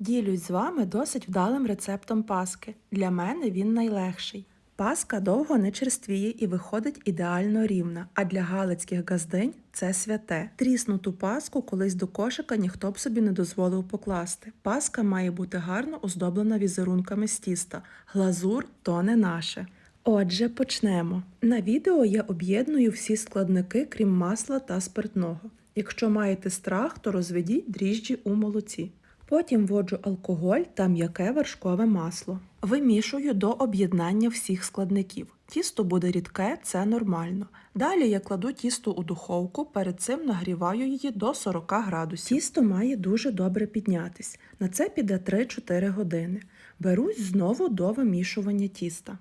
Ділюсь з вами досить вдалим рецептом паски. Для мене він найлегший. Паска довго не черствіє і виходить ідеально рівна, а для галицьких газдинь це святе. Тріснуту паску колись до кошика ніхто б собі не дозволив покласти. Паска має бути гарно оздоблена візерунками з тіста. Глазур то не наше. Отже, почнемо. На відео я об'єдную всі складники, крім масла та спиртного. Якщо маєте страх, то розведіть дріжджі у молоці. Потім вводжу алкоголь та м'яке вершкове масло. Вимішую до об'єднання всіх складників. Тісто буде рідке, це нормально. Далі я кладу тісто у духовку, перед цим нагріваю її до 40 градусів. Тісто має дуже добре піднятись. На це піде 3-4 години. Берусь знову до вимішування тіста.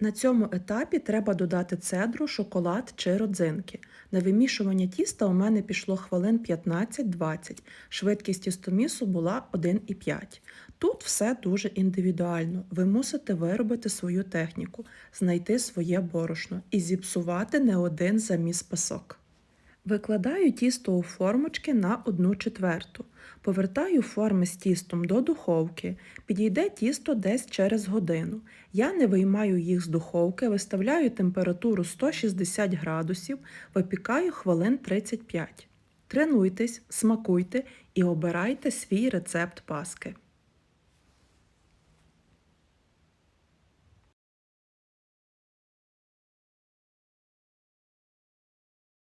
На цьому етапі треба додати цедру, шоколад чи родзинки. На вимішування тіста у мене пішло хвилин 15-20. Швидкість тістомісу була 1,5. Тут все дуже індивідуально. Ви мусите виробити свою техніку, знайти своє борошно і зіпсувати не один заміс пасок. Викладаю тісто у формочки на 1 четверту. Повертаю форми з тістом до духовки. Підійде тісто десь через годину. Я не виймаю їх з духовки, виставляю температуру 160 градусів, випікаю хвилин 35. Тренуйтесь, смакуйте і обирайте свій рецепт паски.